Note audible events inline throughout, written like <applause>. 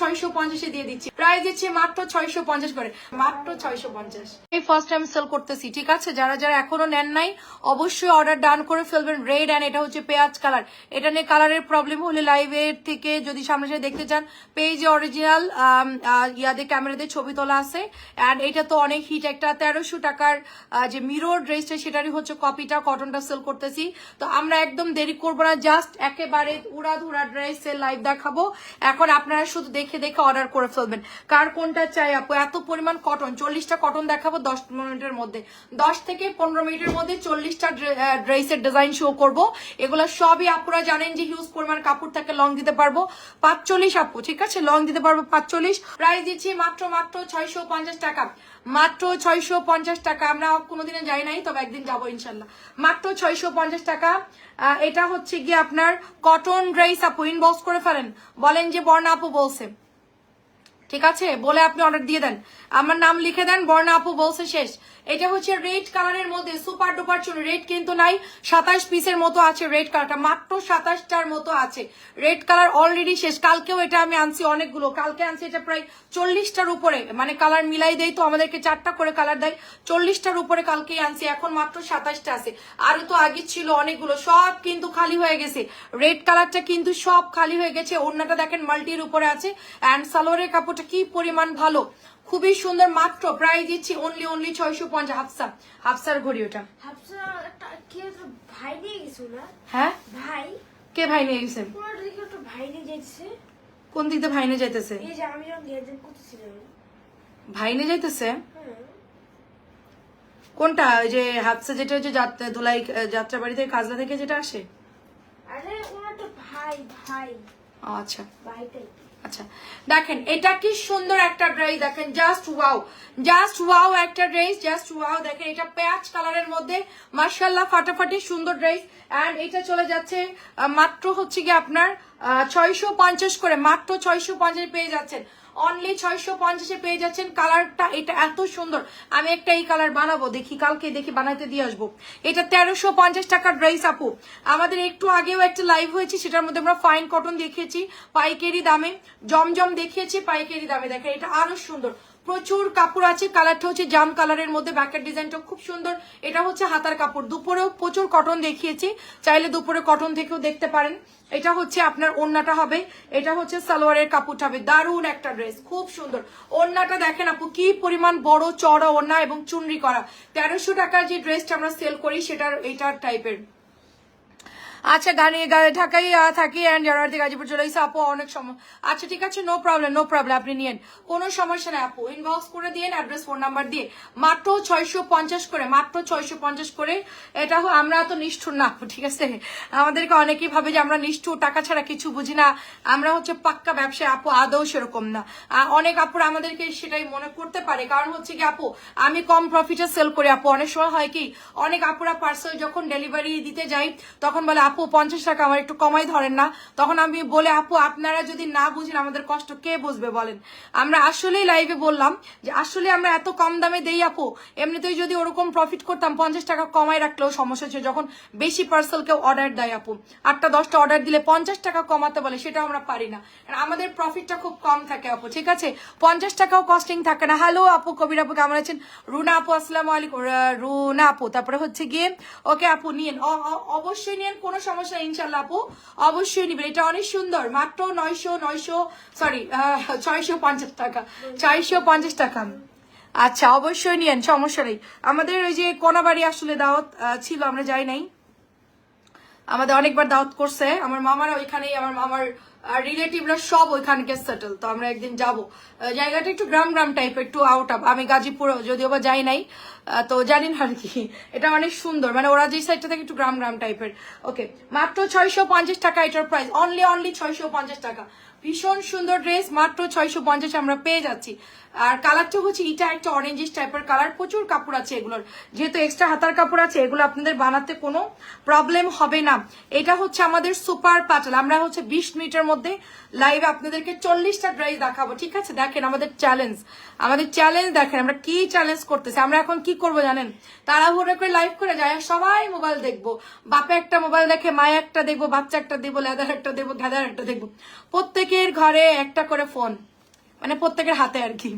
ছয়শো পঞ্চাশে দিয়ে দিচ্ছি। প্রাইস দিচ্ছি মাত্র ছয়শো পঞ্চাশ করে। মাত্র ছয়শো পঞ্চাশ। ফার্স্ট টাইম সেল করতেছি, ঠিক আছে? যারা যারা এখনও নেন নাই, অবশ্যই অর্ডার ডান করে ফেলবেন। রেড অ্যান্ড এটা হচ্ছে পেঁয়াজ কালার এটা নিয়ে কালারের প্রবলেম হলে লাইভের থেকে যদি সামনে সামনে দেখতে চান পেজে অরিজিনাল ইয়াদের ক্যামেরাতে ছবি তোলা আছে। অ্যান্ড এটা তো অনেক হিট একটা। তেরোশো টাকার যে মিরর ড্রেসটা সেটারই হচ্ছে কপিটা কটনটা সেল করতেছি। তো আমরা একদম দেরি করব না জাস্ট একেবারে উড়াধুরা ড্রেসের লাইভ দেখাবো। এখন আপনারা শুধু দেখে দেখে দেখে অর্ডার করে ফেলবেন। কার কোনটা চাই আপু? এত পরিমাণ কটন চল্লিশটা কটন দেখাবো দশ মিনিটের মধ্যে। দশ থেকে পনেরো মিনিটের মধ্যে চল্লিশটা ড্রেসের ডিজাইন শো করব। এগুলো সবই আপুরা জানেন যে হিউজ পরিমাণ কাপড় থাকে লং দিতে পারব। পাঁচচল্লিশ আপু, ঠিক আছে? লং দিতে পারব পাঁচচল্লিশ। প্রাইস দিচ্ছি মাত্র মাত্র ছয়শো পঞ্চাশ টাকা। মাত্র ছয়শো পঞ্চাশ টাকা। আমরা কোনোদিনে যাই নাই, তবে একদিন যাব ইনশাল্লাহ। মাত্র ছয়শো পঞ্চাশ টাকা। এটা হচ্ছে গিয়ে আপনার কটন ড্রেস আপু ইনবক্স করে ফেলেন। বলেন যে বর্ণা আপু বলছে। ঠিক আছে? বলে আপনি অর্ডার দিয়ে দেন। আমার নাম লিখে দেন, বর্ণা আপু বলছে শেষ। এটা হচ্ছে রেড কালারের মধ্যে সুপার ডুপার চুন রেড কিন্তু নাই, সাতাশ পিসের মতো আছে রেড কালারটা মাত্র সাতাশটার মতো আছে। রেড কালার অলরেডি শেষ। কালকেও এটা আমি আনছি অনেকগুলো। কালকে আনছি এটা প্রায় চল্লিশটার উপরে। মানে কালার মিলাই দেয় তো, আমাদেরকে চারটা করে কালার দেয়। চল্লিশটার উপরে কালকেই আনছি। এখন মাত্র সাতাশটা আছে। আরও তো আগে ছিল অনেকগুলো। সব কিন্তু খালি হয়ে গেছে। রেড কালারটা কিন্তু সব খালি হয়ে গেছে। ওড়নাটা দেখেন মাল্টির উপরে আছে। অ্যান্ড সালোয়ারের কাপড়টা কি পরিমাণ ভালো? খুবই সুন্দর মাত্র প্রায় দিচ্ছি অনলি অনলি ছয়শো পঞ্চাশ হাফসা। হাফসার ঘড়ি ওটা। হ্যাঁ? ভাই। কে ভাই নিয়ে গেছে? কোন দিক দিয়ে ভাই নিয়ে যাইতেছে? ভাই নিয়ে যাইতেছে? হ্যাঁ। কোনটা? ওই যে হাফসা যেটা হচ্ছে যাত্রা ধুলাই যাত্রা বাড়ি থেকে কাজলা থেকে যেটা আসে? আরে ভাই ভাই। আচ্ছা। ভাইটাই। আচ্ছা দেখেন, এটা কি সুন্দর একটা ড্রেস দেখেন জাস্ট ওয়াও জাস্ট ওয়াও একটা ড্রেস জাস্ট ওয়াও দেখেন, এটা পেঁয়াজ কালারের মধ্যে ফাটাফাটি সুন্দর ড্রেস অ্যান্ড এটা চলে যাচ্ছে মাত্র হচ্ছে আপনার ছয়শো পঞ্চাশ করে, মাত্র ছয়শো পঞ্চাশ পেয়ে যাচ্ছেন। অনলি ছয়শো পঞ্চাশে পেয়ে যাচ্ছেন। কালারটা এটা এত সুন্দর। আমি একটা এই কালার বানাবো, দেখি, কালকে দেখি বানাইতে দিয়ে আসব। এটা তেরোশো পঞ্চাশ টাকার ড্রেস আপু। আমাদের একটু আগেও একটা লাইভ হয়েছে, সেটার মধ্যে আমরা ফাইন কটন দেখিয়েছি, পাইকারি দামে, জমজম দেখিয়েছি, পাইকারি দামে দেখেন, এটা আরও সুন্দর। প্রচুর কাপড় আছে, কালারটা হচ্ছে জাম কালারের মধ্যে ব্যাকের ডিজাইনটা খুব সুন্দর। এটা হচ্ছে হাতার কাপড়। দুপুরেও প্রচুর কটন দেখিয়েছি, চাইলে দুপুরে কটন থেকেও দেখতে পারেন। এটা হচ্ছে আপনার ওন্নাটা হবে। এটা হচ্ছে সালোয়ারের কাপড়টা হবে। দারুণ একটা ড্রেস, খুব সুন্দর। ওন্নাটা দেখেন আপু, কি পরিমাণ বড় চড়া ওন্না এবং চুনরি করা। তেরোশো টাকার যে ড্রেসটা আমরা সেল করি, সেটার এটার টাইপের আচ্ছা গানে ঢাকায় থাকি অ্যান্ড জানুয়ারি থেকে গাজীপুর চলে এসে আপু, অনেক সময় আচ্ছা ঠিক আছে নো প্রবলেম নো প্রবলেম আপনি নিয়েন। কোনো সমস্যা নেই, আপু ইনবক্স করে দিয়েন অ্যাড্রেস ফোন নাম্বার দিয়ে। মাত্র ছয়শো পঞ্চাশ করে, মাত্র ছয়শো পঞ্চাশ করে, এটা আমরা তো নিষ্ঠুর না, আপু, ঠিক আছে? আমাদেরকে অনেকেই ভাবে যে আমরা নিষ্ঠুর, টাকা ছাড়া কিছু বুঝি না। আমরা হচ্ছে পাক্কা ব্যবসায়, আপু, আদৌ সেরকম না। অনেক আপুর আমাদেরকে সেটাই মনে করতে পারে। কারণ হচ্ছে কি, আপু, আমি কম প্রফিটে সেল করি, আপু। অনেক সময় হয় কি, অনেক আপুরা পার্সেল যখন ডেলিভারি দিতে যাই তখন বলে আপু, পঞ্চাশ টাকা আমার একটু কমাই ধরেন না। তখন আমি বলে, আপু, আপনারা যদি না বুঝেন আমাদের কষ্ট, কে বুঝবে বলেন? আমরা আসলেই লাইভে বললাম যে, আসলে আমরা এত কম দামে দেই, আপু। এমনিতেই যদি ওরকম প্রফিট করতাম, পঞ্চাশ টাকা কমাই রাখলেও সমস্যা হচ্ছে। যখন বেশি পার্সেল কেউ অর্ডার দেয়, আপু, আটটা, দশটা অর্ডার দিলে পঞ্চাশ টাকা কমাতে বলে সেটা আমরা পারি না। আমাদের প্রফিটটা খুব কম থাকে, আপু, ঠিক আছে? পঞ্চাশ টাকাও কস্টিং থাকে না। হ্যালো আপু, কবির আপু, কেমন আছেন? রুনা আপু, আসসালামু আলাইকুম। রুনা আপু, তারপরে হচ্ছে গিয়ে, ওকে আপু, নিয়েন। অবশ্যই নিয়েন, কোনো সমস্যা ইনশাল্লাহ আপু। অবশ্যই নিবেন। এটা অনেক সুন্দর। মাত্র নয়শো নয়শো সরি ছয়শো পঞ্চাশ টাকা। ছয়শো পঞ্চাশ টাকা। আচ্ছা অবশ্যই নিয়েন, সমস্যা নেই। আমাদের ওই যে কোনাবাড়ি আসলে দাওয়াত ছিল, আমরা যাই নাই। আমাদের অনেকবার দাওয়াত করছে। আমার মামারা ওইখানেই, আমার মামার রিলেটিভরা সব ওইখানকে সেটেল তো আমরা একদিন যাব। জায়গাটা একটু গ্রাম গ্রাম টাইপের একটু আউট আপ আমি গাজীপুর যদিও বা যাই নাই তো জানি না আর কি, এটা অনেক সুন্দর মানে ওরা যে সাইডটা থেকে একটু গ্রাম গ্রাম টাইপের ওকে মাত্র ছয়শো পঞ্চাশ টাকা এটার প্রাইস অনলি অনলি ছয়শো পঞ্চাশ টাকা। ভীষণ সুন্দর ড্রেস মাত্র ছয়শো পঞ্চাশ আমরা পেয়ে যাচ্ছি। আর কালারটা হচ্ছে, এটা একটা অরেঞ্জিস টাইপের কালার প্রচুর কাপড় আছে এগুলোর। যেহেতু এক্সট্রা হাতার কাপড় আছে, এগুলো আপনাদের বানাতে কোনো প্রবলেম হবে না। এটা হচ্ছে আমাদের সুপার পাটাল আমরা হচ্ছে বিশ মিনিটের মধ্যে লাইভে আপনাদেরকে চল্লিশটা ড্রেস দেখাবো, ঠিক আছে? দেখেন আমাদের চ্যালেঞ্জ আমাদের চ্যালেঞ্জ দেখেন, আমরা কি চ্যালেঞ্জ করতেছি, আমরা এখন কি করব জানেন? তাড়াহুড়ো করে লাইভ করে যায় সবাই মোবাইল দেখব। বাপে একটা মোবাইল দেখে, মায়ে একটা দেখব, বাচ্চা একটা দেবো লেদার একটা দেবো ঘেদার একটা দেখব। প্রত্যেকের ঘরে একটা করে ফোন মানে প্রত্যেকের হাতে আর কি।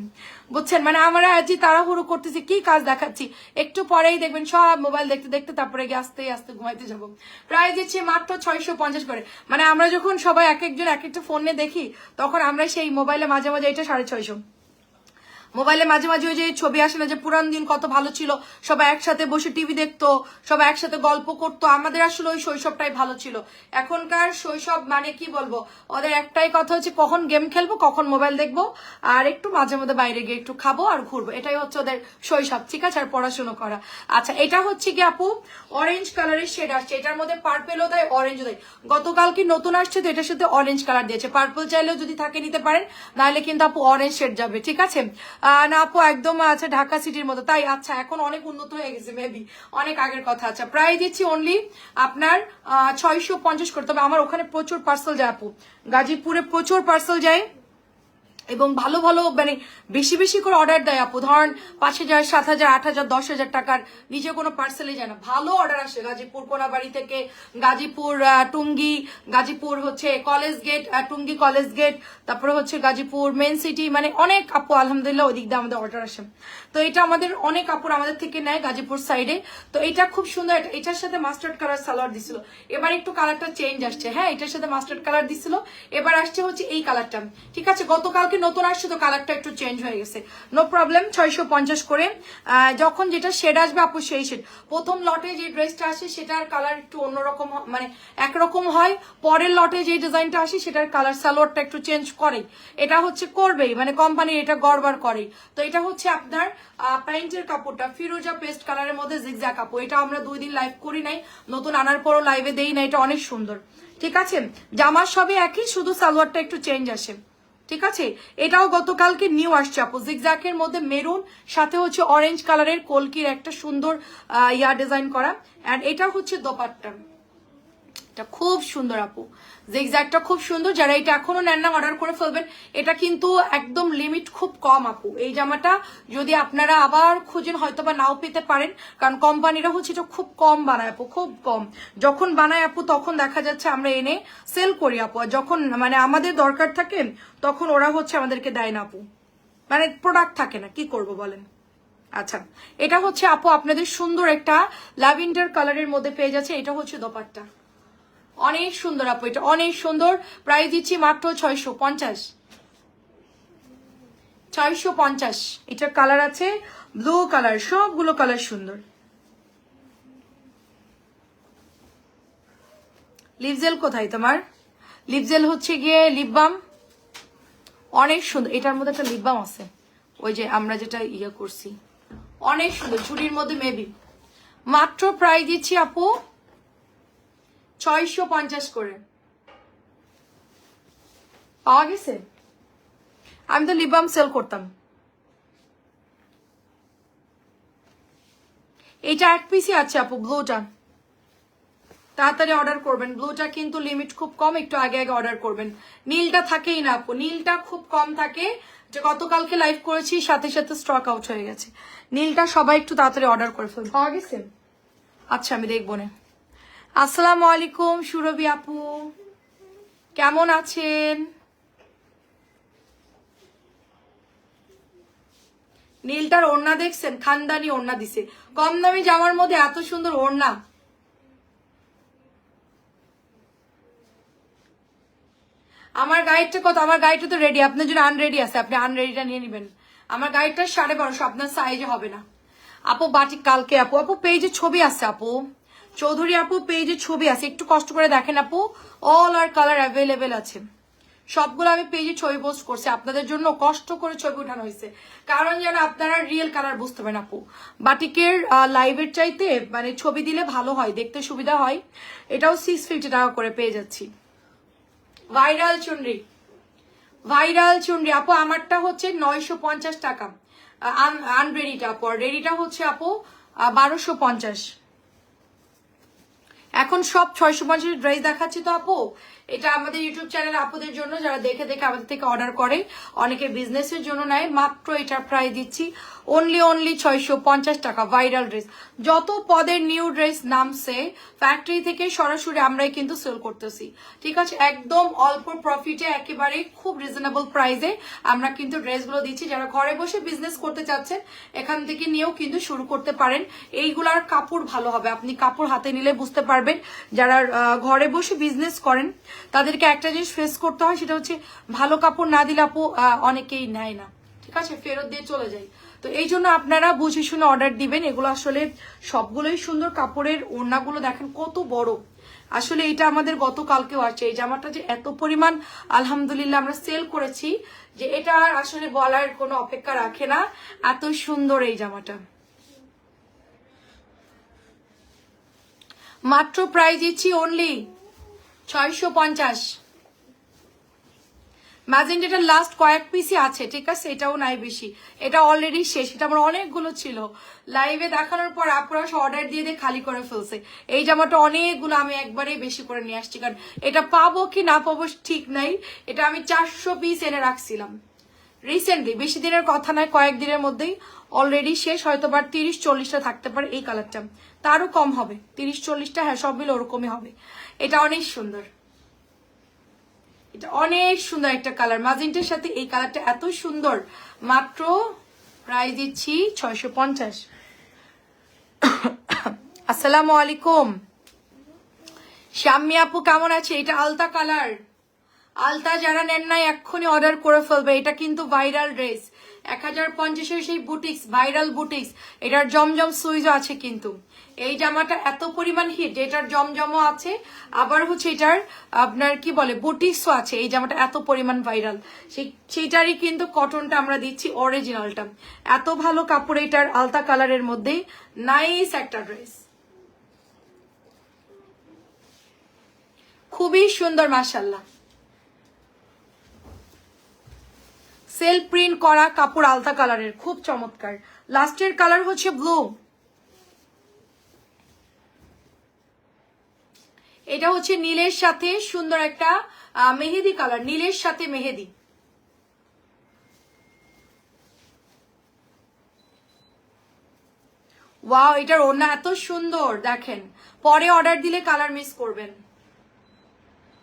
বুঝছেন? মানে আমরা আজ তাড়াহুড়ো করতেছি, কি কাজ দেখাচ্ছি? একটু পরেই দেখবেন সব মোবাইল দেখতে দেখতে তারপরে গিয়ে আস্তে আস্তে ঘুমাইতে যাব। প্রায় দিচ্ছি মাত্র ছয়শো পঞ্চাশ করে। মানে আমরা যখন সবাই এক একজন এক একটা ফোনে দেখি, তখন আমরা সেই মোবাইলে মাঝে মাঝে এটা সাড়ে ছয়শো। মোবাইলে মাঝে মাঝে ওই যে ছবি আসে না যে পুরান দিন কত ভালো ছিল, সবাই একসাথে বসে টিভি দেখতো, সবাই একসাথে গল্প করতো, আমাদের আসলে ওই শৈশবটাই ভালো ছিল। এখনকার শৈশব মানে কি বলব, ওদের একটাই কথা হচ্ছে কখন গেম খেলব, কখন মোবাইল দেখব, আর একটু মাঝে মধ্যে বাইরে গিয়ে একটু খাব আর ঘুরবো, এটাই হচ্ছে ওদের শৈশব, ঠিক আছে? আর পড়াশোনা করা। আচ্ছা এটা হচ্ছে কি আপু? অরেঞ্জ কালারের শেড আসছে, এটার মধ্যে পার্পেলও দেয় অরেঞ্জও দেয়। গতকাল কি নতুন আসছে তো এটার সাথে অরেঞ্জ কালার দিয়েছে পার্পল চাইলেও যদি থাকে নিতে পারেন, নাহলে কিন্তু আপু অরেঞ্জ শেড যাবে, ঠিক আছে? না, আপু, একদম আছে ঢাকা সিটির মতো। তাই আচ্ছা এখন অনেক উন্নত হয়ে গেছে মেবি অনেক আগের কথা আচ্ছা। প্রায় দিচ্ছি অনলি আপনার ছয়শো পঞ্চাশ করে। তবে আমার ওখানে প্রচুর পার্সেল যায়, আপু। গাজীপুরে প্রচুর পার্সেল যায়। এবং ভালো ভালো মানে বেশি বেশি করে অর্ডার দেয় আপু। ধরেন পাঁচ হাজার, সাত হাজার, আট হাজার, দশ হাজার টাকার নিজে কোনো পার্সেলে যায় না। ভালো অর্ডার আসে গাজীপুর, কোনাবাড়ি থেকে। গাজীপুর টুঙ্গি, গাজীপুর হচ্ছে college gate Tongi college gate তারপরে হচ্ছে গাজীপুর মেন সিটি মানে অনেক আপু, আলহামদুলিল্লাহ ওই দিক দিয়ে আমাদের অর্ডার আসে। তো এটা আমাদের অনেক কাপড় আমাদের থেকে নেয় গাজীপুর সাইডে। তো এটা খুব সুন্দর এটার সাথে মাস্টার্ড কালার সালোয়ার দিছিল। এবার একটু কালারটা চেঞ্জ আসছে। হ্যাঁ এটার সাথে মাস্টার্ড কালার দিছিল। এবার আসছে হচ্ছে এই কালারটা ঠিক আছে, গতকালকে নতুন আসছে, তো কালারটা একটু চেঞ্জ হয়ে গেছে। নো প্রবলেম ছয়শো পঞ্চাশ করে। যখন যেটা শেড আসবে, আপু সেই শেড প্রথম লটে যে ড্রেসটা আসে, সেটার কালার একটু অন্যরকম মানে একরকম হয়। পরের লটে যে ডিজাইনটা আসে, সেটার কালার সালোয়ারটা একটু চেঞ্জ করে এটা হচ্ছে করবেই। মানে কোম্পানি এটা গড়বার করে তো এটা হচ্ছে আপনার প্যান্টের কাপড়টা, ফিরোজা পেস্ট কালারের মধ্যে জিগজা কাপড়। এটা আমরা দুই দিন লাইভ করি নাই, নতুন আনার পরও লাইভে দেই না এটা অনেক সুন্দর। ঠিক আছে? জামার সবই একই, শুধু সালোয়ারটা একটু চেঞ্জ আসে। ঠিক আছে? এটাও গতকালকে নিউ আসছে, আপু। জিগজ্যাকের মধ্যে মেরুন সাথে হচ্ছে অরেঞ্জ কালারের কলকির একটা সুন্দর ইয়া ডিজাইন করা। এন্ড এটা হচ্ছে দোপাট্টা। এটা খুব সুন্দর আপু। জিগজ্যাগটা খুব সুন্দর। যারা এটা এখনও নেন না অর্ডার করে ফেলবেন। এটা কিন্তু একদম লিমিট খুব কম আপু। এই জামাটা যদি আপনারা আবার খুঁজেন হয়তো বা নাও পেতে পারেন। কারণ কোম্পানিরা হচ্ছে এটা খুব কম বানায় আপু, খুব কম। যখন বানায় আপু, তখন দেখা যাচ্ছে আমরা এনে সেল করি আপু। আর যখন মানে আমাদের দরকার থাকে, তখন ওরা হচ্ছে আমাদেরকে দেয় না আপু। মানে প্রোডাক্ট থাকে না। কি করব বলেন? আচ্ছা এটা হচ্ছে আপু আপনাদের সুন্দর একটা ল্যাভেন্ডার কালারের মধ্যে পেয়ে যাচ্ছে। এটা হচ্ছে দোপাট্টা। অনেক সুন্দর আপু, এটা অনেক সুন্দর। প্রাইস দিচ্ছি মাত্র ছয়শো পঞ্চাশ। ছয়শো পঞ্চাশ। এটার কালার আছে ব্লু কালার, সবগুলো কালার সুন্দর। লিপজেল কোথায় তোমার? লিপজেল হচ্ছে গিয়ে লিপবাম অনেক সুন্দর, এটার মধ্যে একটা লিপবাম আছে। ওই যে আমরা যেটা ইয়ে করছি। অনেক সুন্দর, ঝুড়ির মধ্যে মেবি মাত্র প্রাইস দিচ্ছি আপু ছয়শো পঞ্চাশ করে। পাওয়া গেছে? আমি তো লিবাম সেল করতাম। এইটা এক পিসই আছে আপু ব্লুটা তাড়াতাড়ি অর্ডার করবেন। ব্লুটা কিন্তু লিমিট খুব কম, একটু আগে আগে অর্ডার করবেন। নীলটা থাকেই না আপু, নীলটা খুব কম থাকে। যে গতকালকে লাইভ করেছি, সাথে সাথে স্টক আউট হয়ে গেছে। নীলটা সবাই একটু তাড়াতাড়ি অর্ডার করে ফেলবে পাওয়া গেছে? আচ্ছা আমি দেখব না। আসসালামু আলাইকুম, সুরভি আপু। কেমন আছেন? নীলটার ওড়না দেখছেন? খানদানি ওড়না দিছে। কম দামি জামার মধ্যে এত সুন্দর ওড়না। আমার গাইডটা কত? আমার গাইডটা তো রেডি আপনার জন্য আনরেডি আছে। আপনি আনরেডিটা নিয়ে নেবেন। আমার গাইডটা সাড়ে বারোশো। আপনার সাইজে হবে না। আপু, বাটিক কালকে আপু। আপু পেজে ছবি আছে আপু। চৌধুরী আপু, পেজে ছবি আছে। একটু কষ্ট করে দেখেন আপু। অল আর কালার অ্যাভেলেবেল আছে। সবগুলো আমি পেজে ছবি পোস্ট করছি। আপনাদের জন্য কষ্ট করে ছবি উঠানো হয়েছে। কারণ যেন আপনারা রিয়েল কালার বুঝতে পারেন আপু। বাটিকের লাইভের চাইতে মানে ছবি দিলে ভালো হয়, দেখতে সুবিধা হয়। এটাও সিক্স ফিফটি টাকা করে পেয়ে যাচ্ছি। ভাইরাল চুনরি। ভাইরাল চুনরি। আপু, আমারটা হচ্ছে নয়শো পঞ্চাশ টাকা। আনরেডিটা আপু। আর রেডিটা হচ্ছে আপু বারোশো পঞ্চাশ। এখন সব ছয়শো পঞ্চাশ ড্রেস দেখাচ্ছি তো আপু। এটা আমাদের ইউটিউব চ্যানেল আপুদের জন্য, যারা দেখে দেখে আমাদের থেকে অর্ডার করে, অনেকে বিজনেসের জন্য নেয়। মাত্র এটার প্রাইস দিচ্ছি অনলি অনলি ছয়শো পঞ্চাশ টাকা ভাইরাল ড্রেস যত পদের নিউ ড্রেস নামছে ফ্যাক্টরি থেকে সরাসরি আমরাই কিন্তু সেল করতেছি। ঠিক আছে? একদম অল্প প্রফিটে একেবারে খুব রিজনেবল প্রাইসে আমরা কিন্তু ড্রেসগুলো দিচ্ছি। যারা ঘরে বসে বিজনেস করতে চাচ্ছেন, এখান থেকে নিয়েও কিন্তু শুরু করতে পারেন। এইগুলার কাপড় ভালো হবে। আপনি কাপড় হাতে নিলে বুঝতে পারবেন। যারা ঘরে বসে বিজনেস করেন তাদেরকে একটা জিনিস ফেস করতে হয়, সেটা হচ্ছে ভালো কাপড় না দিলে আপু অনেকেই নেয় না। ঠিক আছে? ফেরত দিয়ে চলে যায় তো এই জন্য আপনারা বুঝে শুনে অর্ডার দিবেন। এগুলো আসলে সবগুলোই সুন্দর কাপড়ের ওড়নাগুলো দেখেন, কত বড়। আসলে এটা আমাদের গতকালকেও আছে এই জামাটা যে এত পরিমাণ, আলহামদুলিল্লাহ আমরা সেল করেছি যে এটা আর আসলে বলার কোনো অপেক্ষা রাখে না। এত সুন্দর এই জামাটা। মাত্র প্রাইস দিচ্ছি অনলি ছয়শো পঞ্চাশ। ম্যাজেন্টাটা লাস্ট কয়েক পিসই আছে, ঠিক আছে? এটাও নাই বেশি। এটা অলরেডি শেষ। এটা আমার অনেকগুলো ছিল। লাইভে দেখানোর পর আপনারা অর্ডার দিয়ে দিয়ে খালি করে ফেলছে। এই জামাটা অনেকগুলো আমি একবারেই বেশি করে নিয়ে আসছি। কারণ এটা পাবো কি না পাবো ঠিক নাই। এটা আমি চারশো পিস এনে রাখছিলাম। রিসেন্টলি বেশি দিনের কথা নয় কয়েকদিনের মধ্যেই অলরেডি শেষ। হয়তো বা তিরিশ চল্লিশটা থাকতে পারে এই কালারটা তারও কম হবে। তিরিশ চল্লিশটা হ্যাঁ সব মিলে ওরকমই হবে। এটা অনেক সুন্দর। এটা অনেক সুন্দর একটা কালার মাজিনটার সাথে এই কালারটা এত সুন্দর। মাত্র প্রাইস দিচ্ছি ছয়শো পঞ্চাশ। আসসালামু আলাইকুম। শাম্মী আপু কেমন আছে? এটা আলতা কালার আলতা যারা নেন নাই, এক্ষুনি অর্ডার করে ফেলবে। এটা কিন্তু ভাইরাল ড্রেস এক হাজার পঞ্চাশের সেই বুটিক্স ভাইরাল বুটিক্স এটার জমজম সুইজও আছে কিন্তু। এই জামাটা এত পরিমাণ হিট এটার জমজমও আছে, আবার হচ্ছে এটার আপনার কি বলে বুটিক্সও আছে। এই জামাটা এত পরিমাণ ভাইরাল সেই, সেইটারই কিন্তু কটনটা আমরা দিচ্ছি অরিজিনালটা এত ভালো কাপড় এটার আলতা কালারের মধ্যে। নাইস একটা ড্রেস খুবই সুন্দর মাসাল্লাহ সেল প্রিন্ট করা কাপড় আলতা কালারের, খুব চমৎকার। লাস্টের কালার হচ্ছে ব্লু এটা হচ্ছে নীলের সাথে সুন্দর একটা মেহেদি কালার নীলের সাথে মেহেদি। ওয়াও এটার ওড়না এত সুন্দর, দেখেন। পরে অর্ডার দিলে কালার মিস করবেন।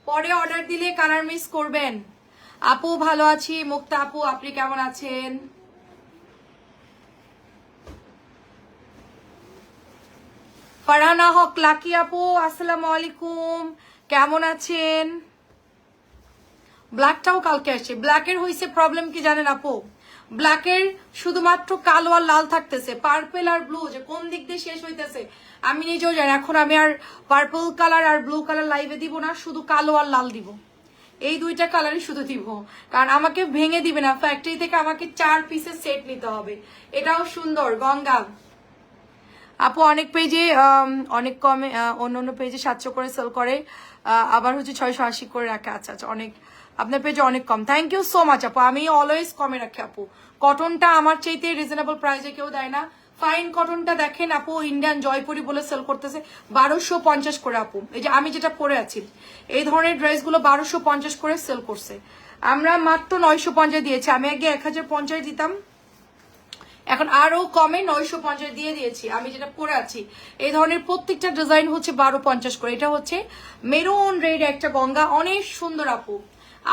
পরে অর্ডার দিলে কালার মিস করবেন। আপু ভালো আছি, মুক্তা আপু, আপনি কেমন আছেন? ফারহানা হক, লাকি আপু, আসসালামু আলাইকুম। কেমন আছেন? ব্ল্যাকটাও কালকে আসছে ব্ল্যাকের হয়েছে প্রবলেম কি জানেন আপু? ব্ল্যাকের শুধুমাত্র কালো আর লাল থাকতেছে। পার্পেল আর ব্লু যে কোন দিক দিয়ে শেষ হইতেছে, আমি নিজেও জানি এখন আমি আর পার্পল কালার আর ব্লু কালার লাইভে দিব না, শুধু কালো আর লাল দিব। এই দুইটা কালারই শুধু দিব। কারণ আমাকে ভেঙে দিবে না। ফ্যাক্টরি থেকে আমাকে চার পিসের সেট নিতে হবে। এটাও সুন্দর, গঙ্গা। আপু, অনেক পেজে অনেক কমে অন্য অন্য পেজে সাতশো করে সেল করে আবার হচ্ছে ছয়শো আশি করে রাখে। আচ্ছা আচ্ছা অনেক, আপনার পেজে অনেক কম। থ্যাংক ইউ সো মাচ আপু। আমি অলওয়েজ কমে রাখি, আপু। কটনটা আমার চাইতে রিজনেবল প্রাইসে কেউ দেয় না। ফাইন কটনটা দেখেন, আপু ইন্ডিয়ান জয়পুরি বলে সেল করতেছে, বারোশো পঞ্চাশ করে, আপু। এই যে আমি যেটা পরে আছি, এই ধরনের ড্রেসগুলো বারোশো পঞ্চাশ করে সেল করছে। আমরা মাত্র নয়শো পঞ্চাশ দিয়েছি। আমি আগে এক হাজার পঞ্চাশ দিতাম। এখন আরও কমে নয়শো পঞ্চাশ দিয়ে দিয়েছি। আমি যেটা পরে আছি, এই ধরনের প্রত্যেকটা ডিজাইন হচ্ছে বারো পঞ্চাশ করে। এটা হচ্ছে মেরুন রেড একটা গঙ্গা। অনেক সুন্দর আপু।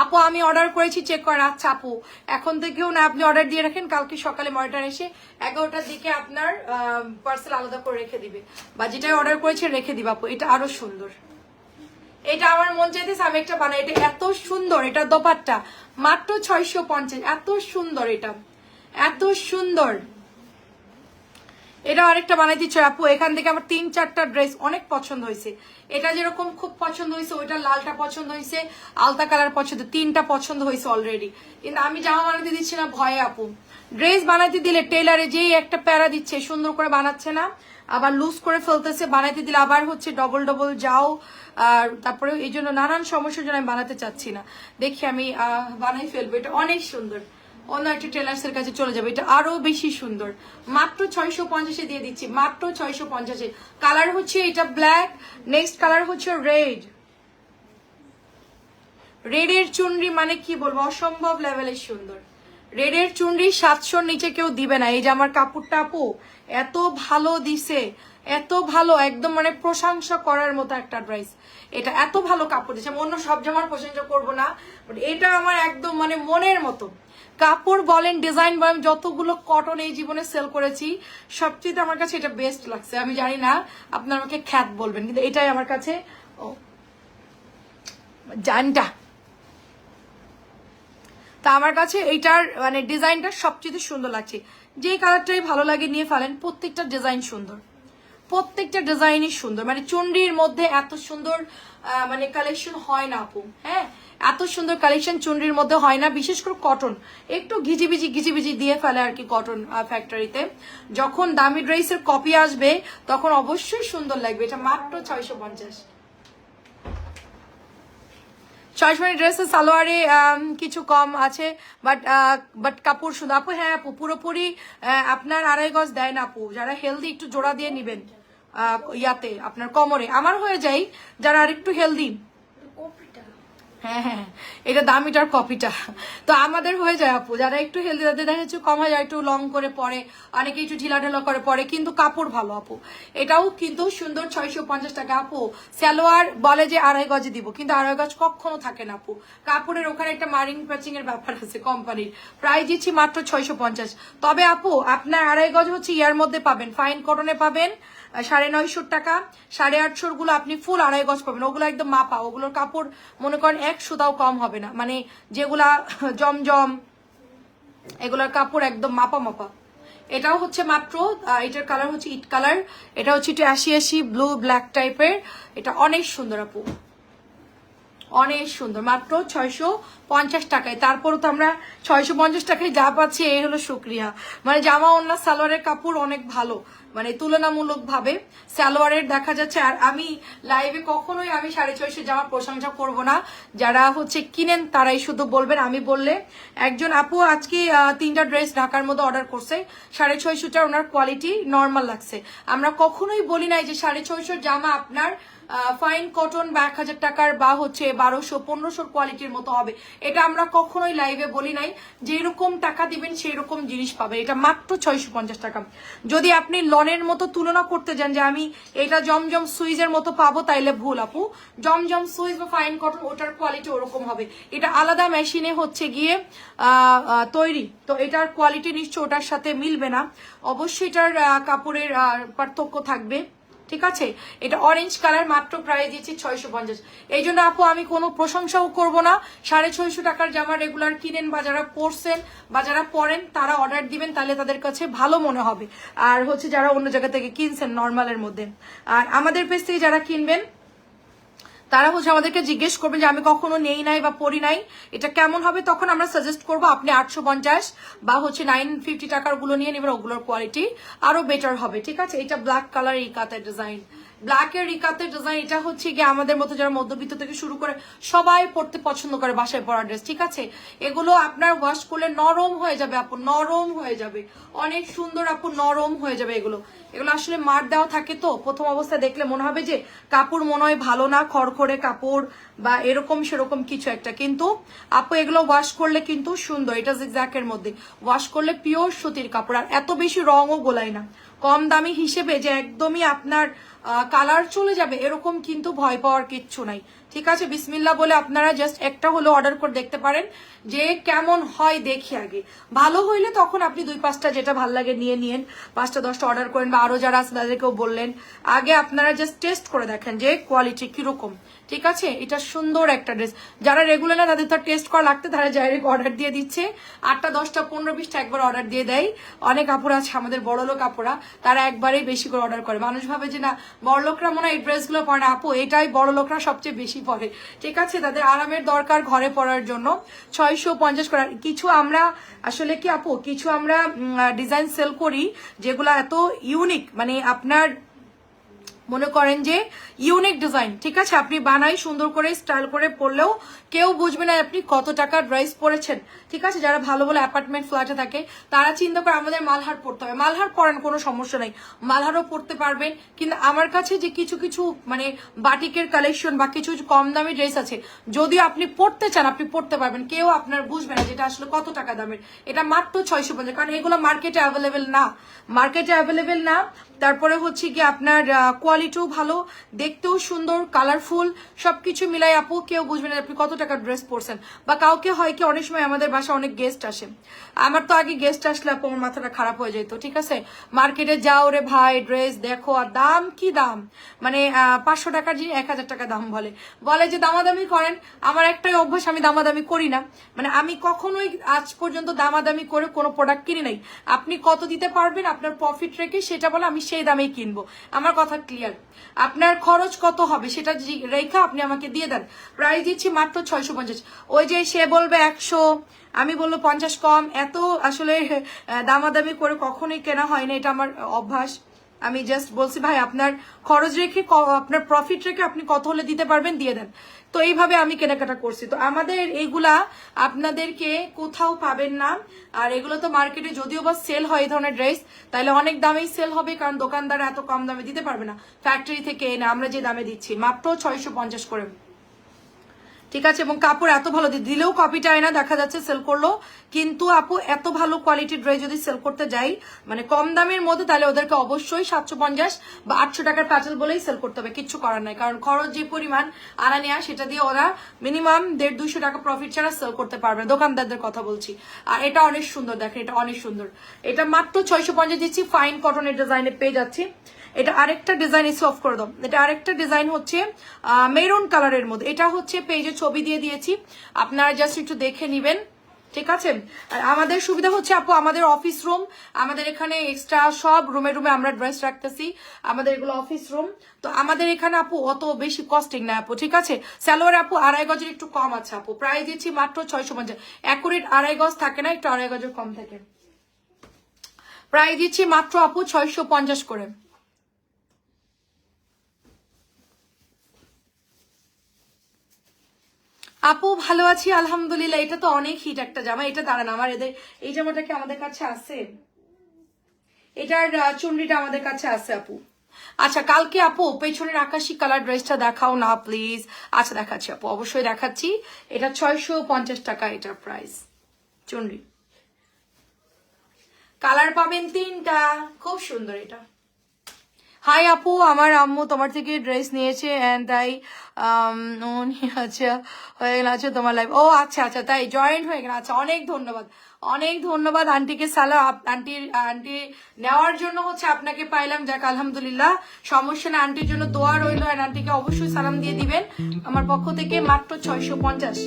আপু, আমি অর্ডার করেছি, চেক করেন আচ্ছা আপু, এখন থেকেও না আপনি অর্ডার দিয়ে রাখেন, কালকে সকালে মনিটার এসে এগারোটার দিকে আপনার পার্সেল আলাদা করে রেখে দিবে। বা যেটাই অর্ডার করেছে রেখে দিবে আপু, এটা আরও সুন্দর। এটা আমার মন চাইতেছে আমি একটা বানাই। এটা এত সুন্দর, এটা দোপাট্টা। মাত্র ছয়শো পঞ্চাশ, এত সুন্দর এটা। এত সুন্দর। এটা আরেকটা বানাই দিচ্ছে, আপু। এখান থেকে আমার তিন চারটা ড্রেস অনেক পছন্দ হয়েছে। এটা যেরকম খুব পছন্দ হয়েছে ওইটা লালটা পছন্দ হয়েছে, আলতা কালার পছন্দ, তিনটা পছন্দ হয়েছে অলরেডি কিন্তু আমি জামা বানাতে দিচ্ছি না, ভয়ে, আপু। ড্রেস বানাইতে দিলে টেলারে যেই একটা প্যারা দিচ্ছে, সুন্দর করে বানাচ্ছে না, আবার লুজ করে ফেলতেছে, বানাইতে দিলে আবার হচ্ছে ডবল ডবল যাও, আর তারপরে এই জন্য নানান সমস্যার জন্য আমি বানাতে চাচ্ছি না। দেখি আমি বানাই ফেলব, এটা অনেক সুন্দর। অন্য একটা টেলার্সের কাছে চলে যাবে। এটা আরও বেশি সুন্দর। মাত্র ছয়শো পঞ্চাশে দিয়ে দিচ্ছি। মাত্র ছয়শো পঞ্চাশে। কালার হচ্ছে এটা ব্ল্যাক নেক্সট কালার হচ্ছে রেড রেডের চুনরি মানে কি বলব? অসম্ভব লেভেলের সুন্দর। রেডের চুনরি সাতশোর নিচে কেউ দিবে না। এই যে আমার কাপড়টা আপু, এত ভালো দিছে। এত ভালো, একদম মানে প্রশংসা করার মতো একটা ড্রেস এটা এত ভালো কাপড় দিচ্ছে অন্য সব জামার প্রশংসা করব না বাট এটা আমার একদম মানে মনের মতো। কাপড় বলেন ডিজাইন বলেন, যতগুলো কটন এই জীবনে সেল করেছি, সবচেয়ে আমার কাছে এটা বেস্ট লাগছে। আমি জানি না, আপনার আমাকে খ্যাত বলবেন, কিন্তু এটাই আমার কাছে, ও, জানটা। তা আমার কাছে এইটার মানে ডিজাইনটা সবচেয়ে সুন্দর লাগছে। যে কালারটাই ভালো লাগে নিয়ে ফেলেন, প্রত্যেকটা ডিজাইন সুন্দর। প্রত্যেকটা ডিজাইনই সুন্দর। মানে চুন্ডির মধ্যে এত সুন্দর মানে কালেকশন হয় না আপু হ্যাঁ? এত সুন্দর কালেকশন চুন্ডির মধ্যে হয় না, বিশেষ করে কটন একটু ঘিজিবিজি ঘিজিবিজি দিয়ে ফেলে আর কি কটন ফ্যাক্টরিতে যখন দামি ড্রেসের কপি আসবে, তখন অবশ্যই সুন্দর লাগবে। এটা মাত্র ছয়শো পঞ্চাশ। চশমানি ড্রেসের সালোয়ারে কিছু কম আছে বাট বাট কাপড় সুন্দর আপু হ্যাঁ আপু, পুরোপুরি আপনার আড়াই গজ দেয় না, আপু। যারা হেলদি একটু জোড়া দিয়ে নিবেন। ইয়াতে আপনার কোমরে। আমার হয়ে যায় যারা আরেকটু হেলদি কপিটা। হ্যাঁ হ্যাঁ। এটা দামিটার কপিটা। তো আমাদের হয়ে যায় আপু। যারা একটু হেলদি তাদের দেখা যাচ্ছে কম যায় একটু লং করে পরে অনেকে একটু ঢিলা ঢালা করে পরে কিন্তু কাপড় ভালো আপু। এটাও কিন্তু সুন্দর ছয়শো পঞ্চাশ টাকা আপু। সালোয়ার বলে যে আড়াই গজে দিব কিন্তু আড়াই গজ কখনো থাকে না আপু। কাপড়ের ওখানে একটা মারিং প্যাচিং এর ব্যাপার আছে কোম্পানির। প্রাইস দিচ্ছি মাত্র ছয়শো পঞ্চাশ। তবে আপু আপনার আড়াই গজ হচ্ছে ইয়ার মধ্যে পাবেন ফাইন কটনে পাবেন সাড়ে নয়শোর টাকা, সাড়ে আটশোরগুলো আপনি ফুল আড়াই গজ পাবেন। ওগুলো একদম মাপা, ওগুলোর কাপড় মনে করেন এক সুতাও কম হবে না। মানে যেগুলা <laughs> জমজম, এগুলোর কাপড় একদম মাপা মাপা। এটাও হচ্ছে মাত্র এটার কালার হচ্ছে ইট কালার এটা হচ্ছে একটু অ্যাশি অ্যাশি ব্লু ব্ল্যাক টাইপের এটা অনেক সুন্দর আপু। অনেক সুন্দর। মাত্র ছয়শো পঞ্চাশ টাকায়। তারপরও তো আমরা ছয়শো পঞ্চাশ টাকায় যা পাচ্ছি, এই হলো শুক্রিয়া মানে জামা অন্য সালোয়ারের কাপড় অনেক ভালো। মানে তুলনামূলক ভাবে সালোয়ারের দেখা যাচ্ছে। আর আমি লাইভে কখনোই আমি সাড়ে ছয়শো জামার প্রশংসা করব না। যারা হচ্ছে কিনেন, তারাই শুধু বলবেন, আমি বললে একজন আপু আজকে তিনটা ড্রেস ঢাকার মধ্যে অর্ডার করছে। সাড়ে ছয়শোটার ওনার কোয়ালিটি নর্মাল লাগছে। আমরা কখনোই বলি নাই যে সাড়ে ছয়শোর জামা আপনার ফাইন কটন বা এক হাজার টাকার বা হচ্ছে বারোশো, পনেরোশোর কোয়ালিটির মতো হবে। এটা আমরা কখনোই লাইভে বলি নাই। যেরকম টাকা দিবেন সেই রকম জিনিস পাবেন। এটা মাত্র ছয়শো পঞ্চাশ টাকা। যদি আপনি লনের মতো তুলনা করতে যান যে আমি এটা জমজম সুইজের মতো পাবো, তাইলে ভুল আপু। জমজম সুইজ বা ফাইন কটন ওটার কোয়ালিটি ওরকম হবে। এটা আলাদা মেশিনে হচ্ছে গিয়ে তৈরি। তো এটার কোয়ালিটি নিশ্চয় ওটার সাথে মিলবে না। অবশ্যই এটার কাপড়ের পার্থক্য থাকবে। ঠিক আছে? এটা অরেঞ্জ কালার মাত্র প্রায় দিয়েছি ছয়শো পঞ্চাশ। এই জন্য আপু, আমি কোনো প্রশংসাও করব না। সাড়ে ছয়শো টাকার জামা রেগুলার কিনেন বা যারা পরছেন বা যারা পরেন, তারা অর্ডার দিবেন, তাহলে তাদের কাছে ভালো মনে হবে। আর হচ্ছে যারা অন্য জায়গা থেকে কিনছেন নর্মালের মধ্যে। আর আমাদের পেজ থেকে যারা কিনবেন তারা হচ্ছে আমাদেরকে জিজ্ঞেস করবেন যে আমি কখনো নেই নাই বা পড়ি নাই, এটা কেমন হবে? তখন আমরা সাজেস্ট করব, আপনি আটশো পঞ্চাশ বা হচ্ছে নাইন ফিফটি টাকারগুলো নিয়ে নেবেন, ওগুলোর কোয়ালিটি আরও বেটার হবে। ঠিক আছে? এটা ব্ল্যাক কালার এই কাতের ডিজাইন ব্ল্যাক এর রিকাতের ডিজাইন এটা হচ্ছে গিয়ে আমাদের মতো যারা মধ্যবিত্ত থেকে শুরু করে সবাই পড়তে পছন্দ করে বাসায় পরা ড্রেস ঠিক আছে? এগুলো আপনার ওয়াশ করলে নরম হয়ে যাবে আপু, নরম হয়ে যাবে। অনেক সুন্দর আপু, নরম হয়ে যাবে এগুলো। এগুলো আসলে মার দেওয়া থাকে তো, প্রথম অবস্থায় দেখলে মনে হবে যে কাপড় মনে হয় ভালো না, খড়খড়ে কাপড় বা এরকম সেরকম কিছু একটা। কিন্তু আপু, এগুলো ওয়াশ করলে কিন্তু সুন্দর, এটা জিগজ্যাকের মধ্যে। ওয়াশ করলে পিওর সুতির কাপড়, আর এত বেশি রঙও গোলায় না। কম দামি হিসেবে যে একদমই আপনার কালার চলে যাবে, এরকম কিন্তু ভয় পাওয়ার কিচ্ছু নাই। ঠিক আছে বিসমিল্লা বলে আপনারা জাস্ট একটা হলো অর্ডার করে দেখতে পারেন, যে কেমন হয় দেখি আগে। ভালো হইলে তখন আপনি দুই পাঁচটা যেটা ভালো লাগে নিয়ে নিন পাঁচটা, দশটা অর্ডার করেন, বা আরও যারা আছে তাদেরকেও বললেন। আগে আপনারা জাস্ট টেস্ট করে দেখেন যে কোয়ালিটি কীরকম। ঠিক আছে? এটা সুন্দর একটা ড্রেস যারা রেগুলার না, তাদের তো টেস্ট করা লাগতে, তারা ডাইরেক্ট অর্ডার দিয়ে দিচ্ছে। আটটা, দশটা, পনেরো বিশটা একবার অর্ডার দিয়ে দেয়। অনেক কাপড় আছে, আমাদের বড় লোক কাপড়া তারা একবারেই বেশি করে অর্ডার করে। মানুষ ভাবে যে, না, বড় লোকরা মনে হয় এই ড্রেসগুলো পরে না। আপু, এটাই বড় লোকরা সবচেয়ে বেশি পরে। ঠিক আছে? তাদের আরামের দরকার ঘরে পরার জন্য। ছয়শো পঞ্চাশ করার কিছু আমরা, আসলে কি আপু, কিছু আমরা ডিজাইন সেল করি, যেগুলো এত ইউনিক মানে আপনার মনে করেন যে ইউনিক ডিজাইন ঠিক আছে? আপনি বানাই, সুন্দর করে স্টাইল করে পরলেও কেউ বুঝবে না আপনি কত টাকার ড্রেস পরেছেন, ঠিক আছে? যারা ভালো ভালো অ্যাপার্টমেন্ট ফ্ল্যাটে থাকে, তারা চিন্তা করে আমাদের মালহার পড়তে হবে। মালহার পরেন, কোনো সমস্যা নেই। মালহারও পড়তে পারবেন, কিন্তু আমার কাছে যে কিছু কিছু মানে বাটিকের কালেকশন বা কিছু কম দামি ড্রেস আছে যদিও আপনি পড়তে চান, আপনি পড়তে পারবেন। কেউ আপনার বুঝবে না যেটা আসলে কত টাকা দামের। এটা মাত্র ছয়শো পঞ্চাশ, কারণ এগুলো মার্কেটে অ্যাভেলেবেল না। মার্কেটে অ্যাভেলেবেল না, তারপরে হচ্ছে কি আপনার কোয়ালিটিও ভালো, দেখতেও সুন্দর কালারফুল সবকিছু মিলাই আপু, কেউ বুঝবে না আপনি কত টাকার ড্রেস পরছেন। বা কাউকে হয় কি, অনেক সময় আমাদের বাসা অনেক গেস্ট আসে। আমার তো আগে গেস্ট আসলে আপু, আমার মাথাটা খারাপ হয়ে যেত ঠিক আছে? মার্কেটে যাও রে ভাই ড্রেস দেখো, আর দাম কি দাম? মানে পাঁচশো টাকার জিনিস এক হাজার টাকা দাম বলে। বলে যে দামাদামি করেন, আমার একটাই অভ্যাস, আমি দামাদামি করি না। মানে আমি কখনোই আজ পর্যন্ত দামাদামি করে কোনো প্রোডাক্ট কিনি নাই। আপনি কত দিতে পারবেন আপনার প্রফিট রেখে, সেটা বলে আমি সেই দামেই কিনবো। আমার কথা ক্লিয়ার আপনার খরচ কত হবে সেটা রেখা আপনি আমাকে দিয়ে দেন। প্রাইস দিচ্ছি মাত্র ছয়শো পঞ্চাশ। ওই যে সে বলবে একশো, আমি বলল পঞ্চাশ কম। এত আসলে দামাদামি করে কখনোই কেনা হয় না এটা আমার অভ্যাস। আমি জাস্ট বলছি, ভাই, আপনার খরচ রেখে আপনার প্রফিট রেখে আপনি কত হলে দিতে পারবেন? দিয়ে দেন। তো এইভাবে আমি কেনাকাটা করছি। তো আমাদের এইগুলা আপনাদেরকে কোথাও পাবেন না। আর এগুলো তো মার্কেটে যদিও বা সেল হয় এই ধরনের ড্রেস তাহলে অনেক দামেই সেল হবে কারণ দোকানদার এত কম দামে দিতে পারবে না। ফ্যাক্টরি থেকে এনে আমরা যে দামে দিচ্ছি, মাত্র ছয়শো পঞ্চাশ করে ঠিক আছে? এবং কাপড় এত ভালো দিলেও কপিটা হয় না দেখা যাচ্ছে সেল করল। কিন্তু আপু, এত ভালো কোয়ালিটির ড্রেস যদি সেল করতে যাই মানে কম দামের মধ্যে, তাহলে ওদেরকে অবশ্যই সাতশো পঞ্চাশ বা আটশো টাকার প্যাটেল বলেই সেল করতে হবে। কিচ্ছু করার নাই। কারণ খরচ যে পরিমাণ আনা নেওয়া সেটা দিয়ে ওরা মিনিমাম দেড় দুইশো টাকা প্রফিট ছাড়া সেল করতে পারবে। দোকানদারদের কথা বলছি। আর এটা অনেক সুন্দর, দেখেন, এটা অনেক সুন্দর। এটা মাত্র ছয়শো পঞ্চাশ দিচ্ছি ফাইন কটনের ডিজাইনে পেয়ে যাচ্ছি। এটা আরেকটা ডিজাইন এসে অফ করে দাও। এটা আরেকটা ডিজাইন হচ্ছে মেরুন কালারের মধ্যে। এটা হচ্ছে পেজে ছবি দিয়ে দিয়েছি। আপনারা জাস্ট একটু দেখে নিবেন, ঠিক আছে? আর আমাদের সুবিধা হচ্ছে, আপু, আমাদের অফিস রুম আমাদের এখানে এক্সট্রা সব রুমে রুমে আমরা ড্রেস রাখতেছি। আমাদের এগুলো অফিস রুম তো আমাদের এখানে, আপু, অত বেশি কস্টিং না আপু, ঠিক আছে? স্যালোয়ার আপু, আড়াই গজের একটু কম আছে, আপু। প্রায় দিচ্ছি মাত্র ছয়শো পঞ্চাশ। অ্যাকুরেট আড়াই গজ থাকে না, একটু আড়াই গজের কম থাকে। প্রায় দিচ্ছি মাত্র, আপু, ছয়শো পঞ্চাশ করে। আপু ভালো আছি আলহামদুলিল্লাহ। এটা তো অনেক হিট একটা জামা। এটা দাঁড়ান আমার এদের এই জামাটা কি আমাদের কাছে আছে। এটার আহ, চুনরিটা আমাদের কাছে আছে আপু। আচ্ছা কালকে আপু পেছনের আকাশি কালার ড্রেসটা দেখাও না প্লিজ আচ্ছা দেখাচ্ছি আপু। অবশ্যই দেখাচ্ছি। এটা ছয়শো পঞ্চাশ টাকা এটার প্রাইস চুনরি। কালার পাবেন তিনটা। খুব সুন্দর এটা। হাই আপু, আমার আম্মু তোমার থেকে ড্রেস নিয়েছে অ্যান্ড তাই আচ্ছা হয়ে গেল আচ্ছা তোমার লাইফ ও আচ্ছা আচ্ছা তাই জয়েন্ট হয়ে গেল। আচ্ছা অনেক ধন্যবাদ। অনেক ধন্যবাদ আন্টিকে সালা আন্টি আন্টি নেওয়ার জন্য হচ্ছে আপনাকে পাইলাম। যাক, আলহামদুলিল্লাহ, সমস্যা না আন্টির জন্য দোয়া রইল আর আন্টিকে অবশ্যই সালাম দিয়ে দিবেন। আমার পক্ষ থেকে মাত্র ছয়শো পঞ্চাশ।